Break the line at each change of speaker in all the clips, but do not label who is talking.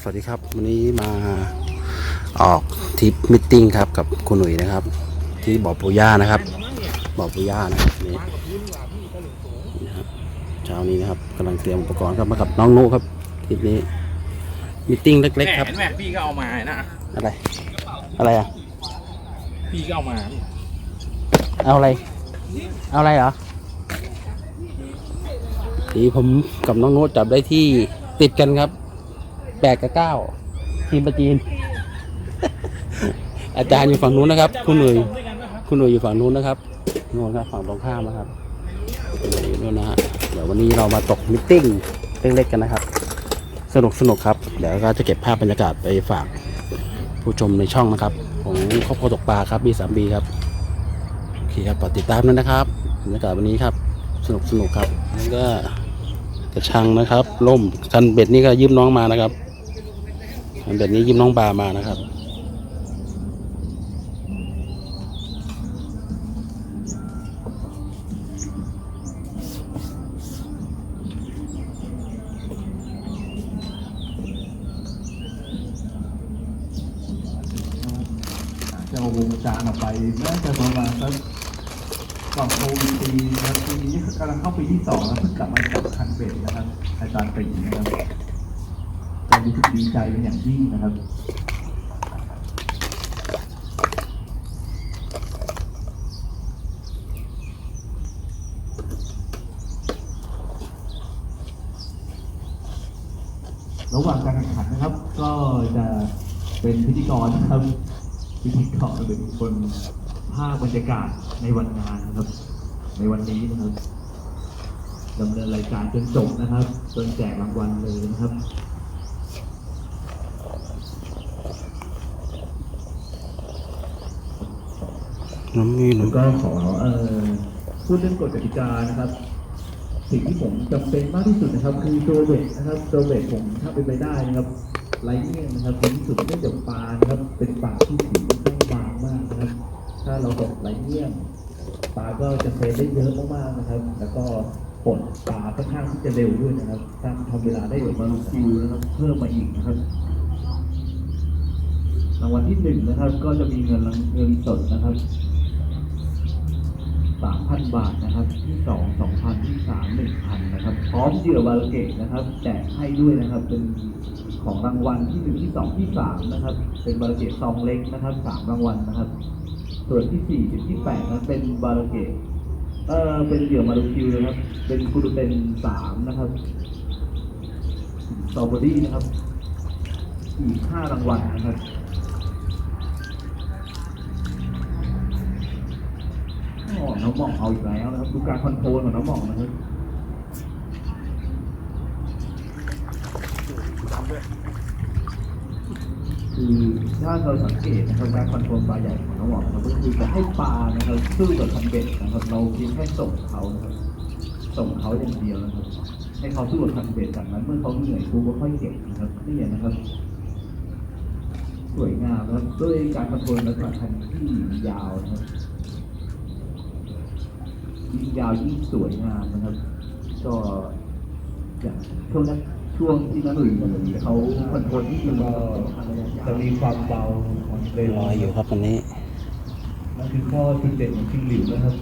สวัสดีครับ วันนี้มาออกทริปมิทติ้งครับกับคุณหนุ่ยนะครับ ที่บ่อปูย่านะครับบ่อปูย่านะครับนี่นี่นะครับเช้านี้นะครับกำลังเตรียมอุปกรณ์ครับมากับน้องนุครับทริปนี้มิทติ้งเล็กๆครับ
เห็นไหมพี่ก็เอามานะ
อะไร อะไรอะ
พี่ก็เอามา
เอาอะไร เอาอะไรเหรอทีผมกับน้องโน้ตจับได้ที่ติดกันครับ แปดกับเก้าทีมประจีน อาจารย์อยู่ฝั่งนู้นนะครับ คุณหนุ่ยคุณหนุ่ยอยู่ฝั่งนู้นนะครับโน่นครับฝั่งตรงข้ามนะครับนู่นู่นะฮะเดี๋ยววันนี้เรามาตกมิทติ้งเล็กๆกันนะครับ สนุกสนุกครับ เดี๋ยวก็จะเก็บภาพบรรยากาศไปฝากผู้ชมในช่องนะครับของครอบครัวตกปลาครับบีสามบีครับโอเคครับติดตามด้วยนะครับบรรยากาศวันนี้ครับ สนุกสนุกครับแล้วก็กระชังนะครับล่มคันเบ็ดนี่ก็ยืมน้องมานะครับ คันเบ็ดนี้ยืมน้องบามานะครับ
จะเอาวงจานออกไปน่าจะประมาณสักก่อนโควิดปีนะครับปีนี้กำลังเข้าปีที่สองแล้วเพิ่งกลับมาจากคันเบ็ดนะครับ อาจารย์ปีนะครับ รู้สึกดีใจเป็นอย่างยิ่งนะครับระหว่างการแข่งขันนะครับ ก็จะเป็นพิธีกรนะครับ พิธีกรเป็นคนภาพบรรยากาศในวันงานนะครับ ในวันนี้นะครับดำเนินรายการจนจบนะครับ จนแจกรางวัลเลยนะครับ
น้ำมีน
ก็ขอเอ่อพูดเรื่องกฎกติกานะครับ สิ่งที่ผมจำเป็นมากที่สุดนะครับ คือโซเวตนะครับโซเวตผมถ้าเป็นไปได้นะครับไรเงี้ยนะครับเป็นที่สุดเนื่องจากปลานะครับ เป็นปลาที่ผิวค่อนข้างบางมากนะครับ ถ้าเราตกไรเงี้ยปลาก็จะเฟได้เยอะมากๆนะครับ แล้วก็ปลดปลาค่อนข้างที่จะเร็วด้วยนะครับทำเวลาได้เดี๋ยวมาลูคิวนะครับเพิ่มมาอีกนะครับ รางวัลที่หนึ่งนะครับ ก็จะมีเงินรางเงินสดนะครับ สามพันบาทนะครับที่สองสองพันที่สามหนึ่งพันนะครับพร้อมเหยื่อบาลเกตนะครับแจกให้ด้วยนะครับเป็นของรางวัลที่หนึ่งที่สองที่สามนะครับ เป็นบาลเกตซองเล็กนะครับสามรางวัลนะครับ ส่วนที่สี่ถึงที่แปดนั้นเป็นบาลเกตเอ่อเป็นเหยื่อมาลูคิวนะครับ เป็นคูดูเตนสามนะครับสตรอเบอรี่นะครับอีกห้ารางวัลนะครับ อ๋อน้องหม่องเอาอีกแล้วนะครับดูการคอนโทรลของน้องหม่องนะครับคือถ้าเราสังเกตนะครับการคอนโทรลปลาใหญ่ของน้องหม่องนะครับก็คือจะให้ปลานะครับสู้กับคันเบ็ดนะครับเราเพียงแค่ส่งเขานะครับส่งเขาอย่างเดียวนะครับให้เขาสู้กับคันเบ็ดจากนั้นเมื่อเขาเหนื่อยปุ๊บก็ค่อยเก็บนะครับนี่นะครับสวยงามนะครับด้วยการคอนโทรลลักษณะคันที่ยาวนะครับ ยิ่งยาวยิ่งสวยงามนะครับ ก็อย่างช่วงนั้นช่วงที่นักหนุ่ยเขาคอนโทรลที่มันก็จะมีความเบาของเล
ลอยอยู่ครับวันนี้
นั่นคือข้อจุดเด่นของชิงหลิวนะครับ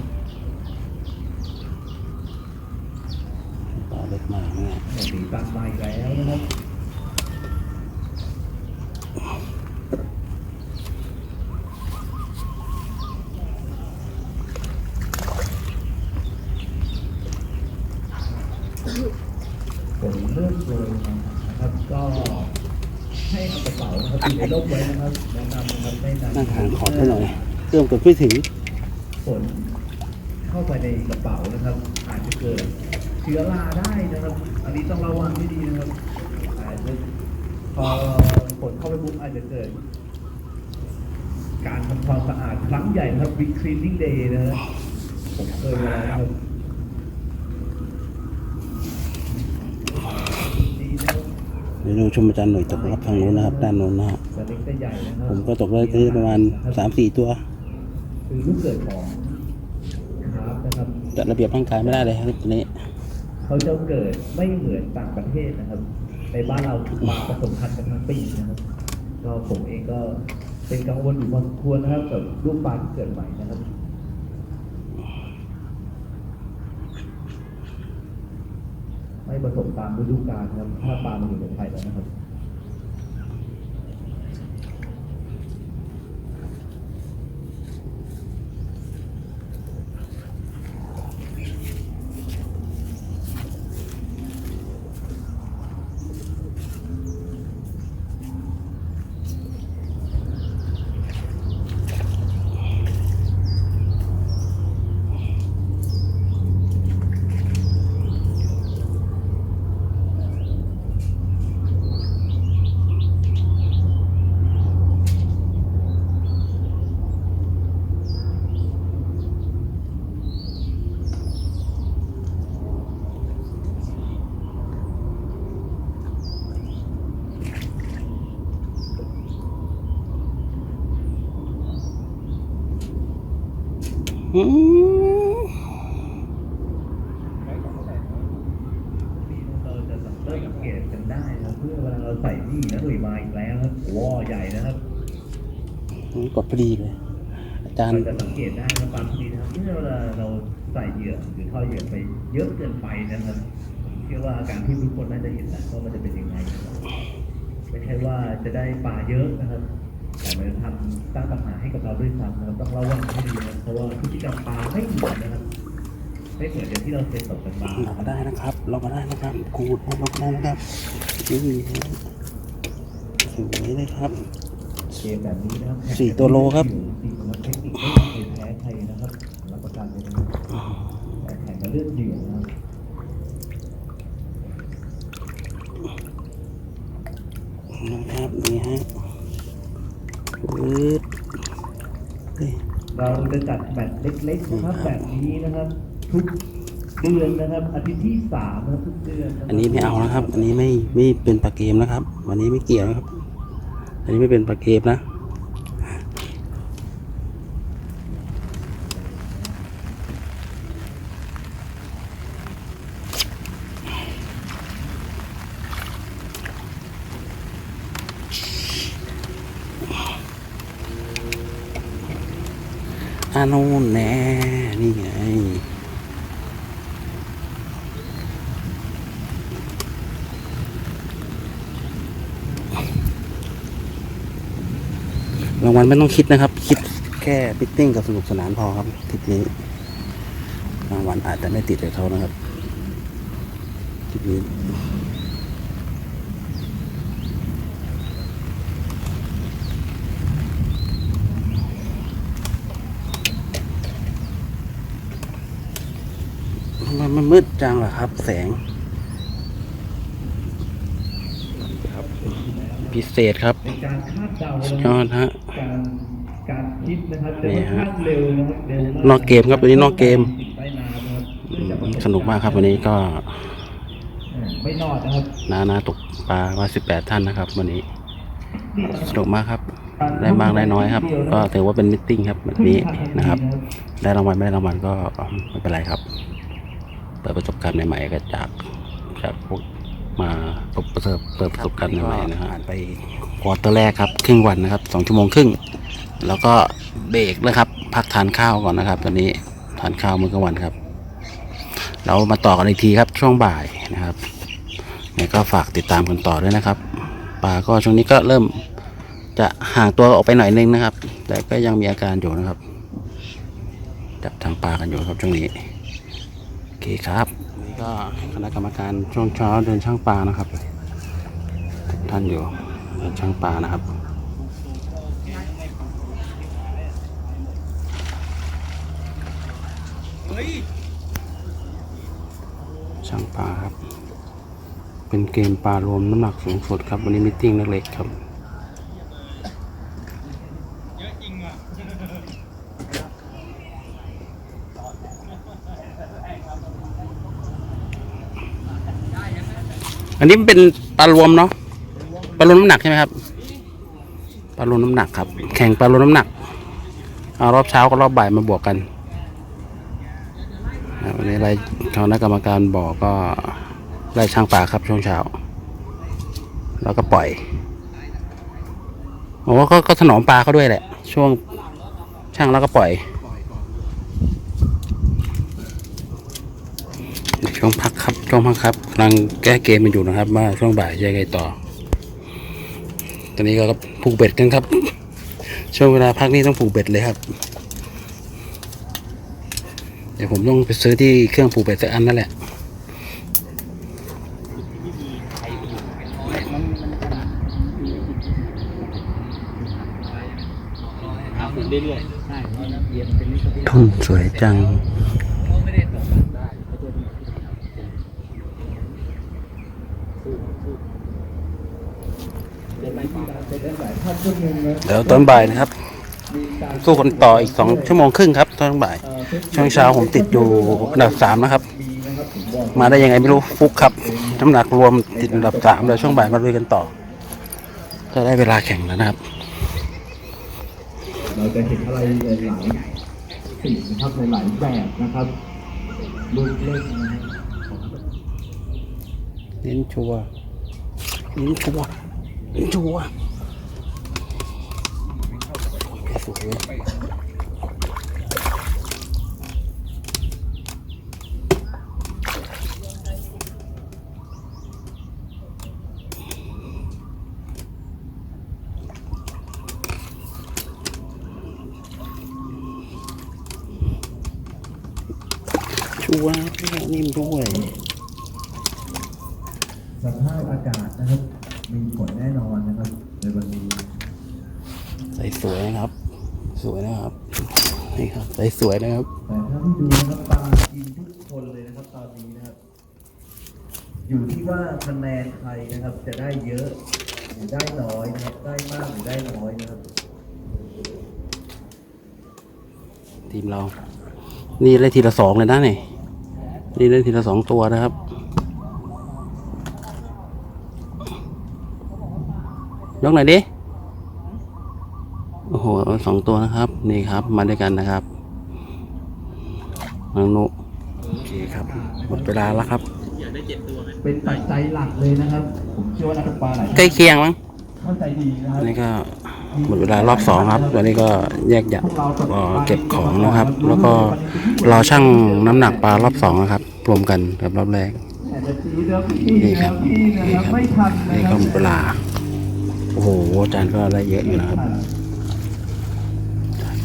ปลาเล็กมากเนี่ย
สีตามมาอีกแล้วนะครับผมเริ่มเลยนะครับ ก็ให้เอากระเป๋า นะครับอยู่ในร่มไว้นะครับแนะนำนะครับไม่นำ
นั่งห่างขอบไปหน่อยเครื่องกดไม่ถึง
ฝนเข้าไปในกระเป๋านะครับ อาจจะเกิดเชื้อราได้นะครับ อันนี้ต้องระวังให้ดีนะครับอาจจะพอฝนเข้าไปปุ๊บอาจจะเกิด การทำความสะอาดครั้งใหญ่นะครับ Big Cleaning Day นะครับผมเคยมาแล้วนะครับดีนะครับ
เดี๋ยวดูชมอาจารย์หน่อยตกนะครับทางนู้นนะครับด้านนู้นนะฮะ
สเล็กได้ใหญ่นะครับ
ผมก็ตกได้ที่ประมาณสามสี่ตัว
คือลูกเกิดของคราฟนะครับ
จัดระเบียบร่างกายไม่ได้เลยครับตอนนี้
เขาจะเกิดไม่เหมือนต่างประเทศนะครับ ในบ้านเราคือปลาผสมพันธุ์กันทั้งปีนะครับก็ผมเองก็เป็นกังวลอยู่พอสมควรนะครับกับลูกปลาที่เกิดใหม่นะครับ ให้ผสมตามฤดูกาลนะครับถ้าปลามาอยู่ในไทยแล้วนะครับ
อืม
เราจะสังเกตกันได้นะ เพื่อเวลาเราใส่นี่นะหนุ่ยมาอีกแล้วครับว้อใหญ่นะครับ
กดพอดีเลยอาจารย์
เราจะสังเกตได้นะบางทีนะครับเมื่อเวลาเราใส่เหยื่อหรือทอดเหยื่อไปเยอะเกินไปนะครับผมเชื่อว่าอาการที่ทุกคนน่าจะเห็นแหละว่ามันจะเป็นยังไงนะครับไม่ใช่ว่าจะได้ปลาเยอะนะครับแต่มันจะทำสร้างปัญหาให้กับเราด้วยซ้ำนะครับต้องระวังให้ดีนะเพราะว่าพฤติกรรมปลาไม่เหมือนนะครับ ไม่เหมือนอย่างที่เราเคยตกกันมา
เราก็ได้นะครับ เราก็ได้นะครับขูดเราก็ได้นะครับนี่ฮะสวยเลยครับ
เกมแบบนี้นะครับ
สี่ตัวโลครับ
จริงๆแล้วเทคนิคไม่เคยแพ้ใครนะครับรับประกันเลยนะครับแต่แข่งกันเรื่องเหยื่อนะครับ
นะครับนี่ฮะปื๊ดเฮ้ย
เราจะจัดแมตช์เล็กๆนะครับแบบนี้นะครับ ทุกเดือนนะครับอาทิตย์ที่สามนะครับทุกเดือนนะครับ
อันนี้ไม่เอานะครับ อันนี้ไม่ไม่เป็นปลาเกมนะครับ วันนี้ไม่เกี่ยวนะครับ อันนี้ไม่เป็นปลาเกมนะ อาโน่นแน่นี่ไง รางวัลไม่ต้องคิดนะครับ คิดแค่พิตติ้งกับสนุกสนานพอครับทริปนี้รางวัลอาจจะไม่ติดเลยเขานะครับทริปนี้มันมืดจังล่ะครับ แสงครับ พิเศษครับ
เป็นการคาดเดา
สุด
นะ
ย
ค
อ
รับ
ดฮะ
การการคิดนะครับจะ
นี่
ค่อน
ฮะ
ข้างเร็วนะครับเร็วมาก
นอกเกมครับวันนี้นอกเกม
ติดใต้น้ำนะครับเนื่องจากประบ
สนุกมากครับวันนี้ก็
เออไม่นอดนะครับ
นานาตกปลามาสิบแปดท่านนะครับ วันนี้สนุกมากครับ ได้มากได้น้อยครับ ก็ถือว่าเป็นมิทติ้งครับแบบนี้นะครับ ได้รางวัลไม่ได้รางวัลก็ไม่เป็นไรครับ เปิดประสบการณ์ใหม่ๆก็จากจากพวก มาพบประสบเปิดประสบการณ์ใหม่ๆนะครับผ่านไปควอเตอร์แรกครับ ครึ่งวันนะครับสองชั่วโมงครึ่ง แล้วก็เบรกนะครับ พักทานข้าวก่อนนะครับ ตอนนี้ทานข้าวมื้อกลางวันครับ เรามาต่อกันอีกทีครับช่วงบ่ายนะครับเนี่ยก็ฝากติดตามกันต่อด้วยนะครับปลาก็ช่วงนี้ก็เริ่มจะห่างตัวออกไปหน่อยนึงนะครับ แต่ก็ยังมีอาการอยู่นะครับจับทางปลากันอยู่ครับช่วงนี้โอเคครับนี่ ก็คณะกรรมการช่วงเช้าเดินช่างปลานะครับทุกท่านอยู่เดินช่างปลานะครับช่างปลาครับ เป็นเกมปลารวมน้ำหนักสูงสุดครับ วันนี้มิทติ้งเล็กๆครับ อันนี้มันเป็นปลารวมเนาะปลารวมน้ำหนักใช่ไหมครับปลารวมน้ำหนักครับ แข่งปลารวมน้ำหนักเอารอบเช้ากับรอบบ่ายมาบวกกันวันนี้รายคณะกรรมการบอกก็ไล่ช่างปลาครับช่วงเช้า แล้วก็ปล่อยโอ้ก็ก็ถนอมปลาเขาด้วยแหละ ช่วงช่างแล้วก็ปล่อย ช่วงพักครับช่วงพักครับกำลังแก้เกมมันอยู่นะครับ ว่าช่วงบ่ายจะยังไงต่อ ตอนนี้ก็ผูกเบ็ดกันครับ ช่วงเวลาพักนี้ต้องผูกเบ็ดเลยครับ เดี๋ยวผมต้องไปซื้อที่เครื่องผูกเบ็ดสักอันนั่นแหละ
หาฝุ่นเรื่อยๆใช่เย็นเป็นนิด
ทุ่นสวยจัง เดี๋ยวตอนบ่ายนะครับ สู้คนต่ออีกสองชั่วโมงครึ่งครับตอนบ่าย ช่วงเช้าผมติดอยู่อันดับสามนะครับ มาได้ยังไงไม่รู้ฟุกครับน้ำหนักรวมติดอันดับสามเลยช่วงบ่ายมาลุยกันต่อ ก็ได้เวลาแข่งแล้วนะครับ
เราจะเห็นอะไรหลายๆสิ่งนะครับหลายๆแบบนะครับลูกเล่นนะครับ
เน้นชัวร์เน้นชัวร์เน้นชัว ร์สวยเว้ยชัวร์นิ่มด้วย
สภาพอากาศนะครับ มีผลแน่นอนนะครับในวันนี้
ใส่สวยนะครับ สวยนะครับนี่ครับใส่สวยนะครับ
แต่ถ้าที่ดูนะครับตากินทุกคนเลยนะครับตอนนี้นะครับ อยู่ที่ว่าคะแนนใครนะครับ จะได้เยอะหรือได้น้อยนะครับ ได้มากหรือได้น้อยนะครับ
ทีมเรา นี่ได้ทีละสองเลยนะนี่นี่ได้ทีละสองตัวนะครับยกหน่อยดิ โอ้โหสองตัวนะครับ นี่ครับมาด้วยกันนะครับน้องนุโอเคครับหมดเวลาแล้วครับ
อยากได้เจ็ดตัวไหม
เป็นปัจจัยหลักเลยนะครับผมเชื่อว่านักตกปลาหลาย
ใกล้เคียงมั้ง
เข้าใจดีนะครับ
อันนี้ก็หมดเวลารอบสองครับตอนนี้ก็แยกย้ายเอ่อเก็บของนะครับ แล้วก็รอช่างน้ำหนักปลารอบสองนะครับ รวมกันกับรอบแรก
แต่จะชี้เรื่องพี่นะครับพี่นะครับไม่ทันนะ
นี่
ค
ก็
รับ
หมดเวลา โอ้โหอาจารย์ก็ได้เยอะอยู่นะครับอาจ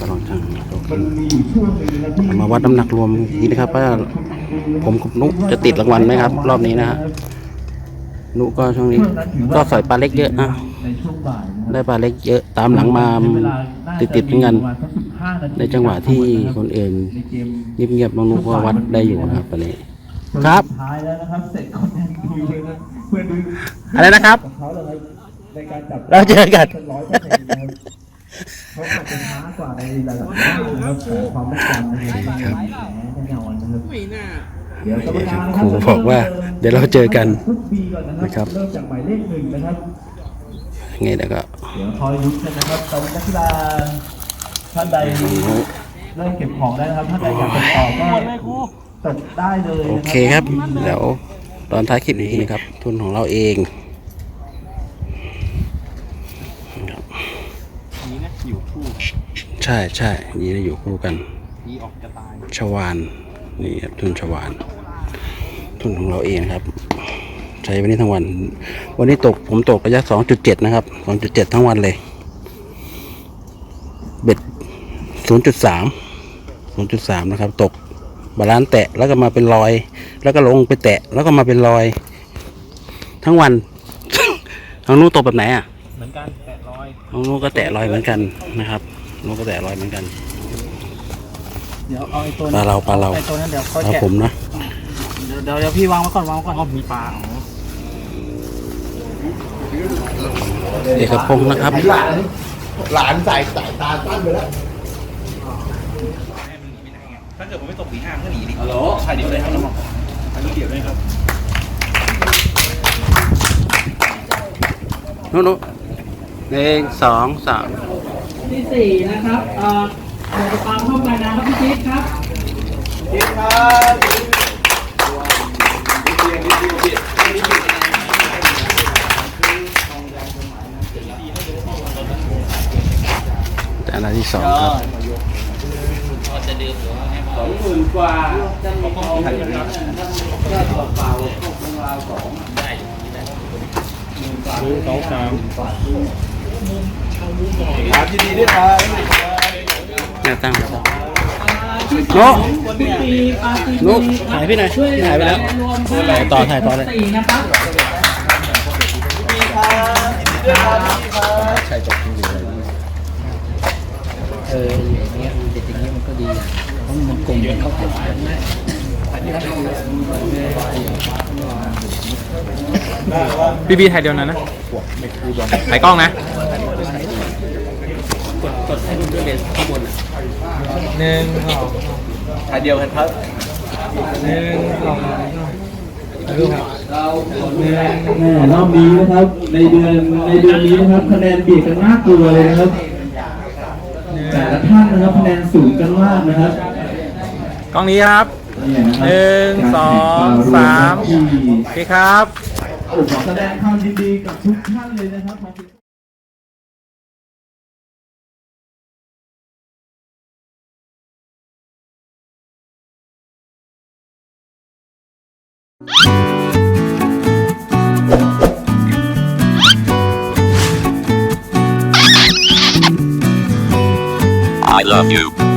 ารย์ก็ลองช่างโอเค
มันมีอยู่ช่วงหนึงนะที่
มาวัดน้ำหนักรวมอีกทีนะครับว่าผมกับนุจะติดรางวัลไหมครับ รอบนี้นะฮะนุก็ช่วงนี้ก็สอยปลาเล็กเยอะนะ
ในช่วงบ่ายนะครับ
ได้ปลาเล็กเยอะตามหลังมาติดติดๆเหมือนกันในจังหวะที่คนอื่น
ในเกม
เงียบๆน้องนุก็วัดได้อยู่นะครับตอนนี้ครับ
สุดท้ายแล้วนะครับเสร็จคอนเทนต์คุยเลยนะเพื่อนดู
อะไรนะครับ
ของเขาเลยครับในการจับ
เราเจอกัน
เป็นร้อยเปอร์เซ็นต์นะครับเขาอาจจะช้ากว่าในหลายๆด้านนะครับแต่ความแม่นยำนะครับแน่นอนนะครับ
ไม่น่า
เดี๋ยวกรรมการนะ
ครูบอกว่า เดี๋ยวเราเจอกัน
ทุกปีก่อนนะ
นะค
ค
รั
รับบเริ่มจากหมายเลขหนึ่งนะครับ
ไงเดี๋ยวก็
เดี๋ยวคอยลุ้นกันนะครับตอนนักกีฬาท่านใดเริ่มเก็บของได้นะครับท่านใดอยากตกต่อก็ตกได้เลย
โอ
นะ
เคครับเดี๋ยวตอนท้ายคลิปนี้นะครับ ทุนของเราเองครับ
นี้นะอยู่คู่
ใช่ใช่ยีได้อยู่คู่กัน
ทีออกจะตาย
ชวานนี่ครับทุนชวาน ทุนของเราเองนะครับ ใช้วันนี้ทั้งวัน วันนี้ตกผมตกระยะสองจุดเจ็ดนะครับสองจุดเจ็ดทั้งวันเลย เบ็ดศูนย์จุดสามศูนย์จุดสามนะครับ ตกบาลานซ์แตะแล้วก็มาเป็นรอย แล้วก็ลงไปแตะแล้วก็มาเป็นรอย ทั้งวันทางนู้นตกแบบไหนอะ
เหมือนกันแปดร้อย
ทางนู้นก็แตะรอยเหมือนกันนะครับ นู้นก็แตะรอยเหมือนกัน
เดี๋ยวเอาไอ้ตัว
ปลาเราปลาเรา
ไอ้ตัวนั้นเดี๋ยวค่อย
ครับ
แกะ
ผมนะ
เดี๋ยวเดี๋ยวเดี๋ยวพี่วางไว้ก่อนวางไว้ก่อนอ๋อมีปลาอ๋อ
เอกพงศ์นะครับ
หลานหลานสายสายตาสั้นไปแล้ว
ถ้าเกิดผมไม่ตกปีห้ามันก็หนีดิฮัลโหลใช่เดี๋ยวเลยครับน้องบอกอันนี้เดี๋ยวเลยครับ
นู้นนู้นหนึ่งสองสาม
ที่สี่นะครับเอ่อตามเข้าไปนะครับพี่จิ๊บครับ
จิ๊บครับจานที่สองครับ
สองหมื่นกว่าท่มีทองนะครับอเปล่าๆก็คง
ราสองได้
สองสาม ปาจี
โน้
บุรีครับ
ถ่ายพี่หน่อย
ช่วยเหลือ
ถ่ายไปแล้วถ่ายต่อถ่ายต่อเลย
สี่นะครับ
เอออย่างเงี้ยเด็ดอย่างเงี้ยมันก็ดีอะเพราะมันกลมมันเข้าถึง
พี่บีถ่ายเดียวนั้นนะถ่ายกล้องนะ
กดให้มันด้วยเลนข้างบนอะ
หนึ่งสอง
ถ่ายเดียวกันครับ
หนึ่งสองดูครับ
แม่รอบนี้นะครับ ในเดือนในเดือนนี้นะครับคะแนนเบียดกันน่ากลัวเลยนะครับแต่ละท่านนะครับคะแนนสูงกันมากนะครับ
กล้องนี้ครับ
เนี่ยนะครับ
หนึ่งสองสาม
ที่
โอเคครับ
โอ้ขอแสดงความยินดีกับทุกท่านเลยนะครับ
I love you.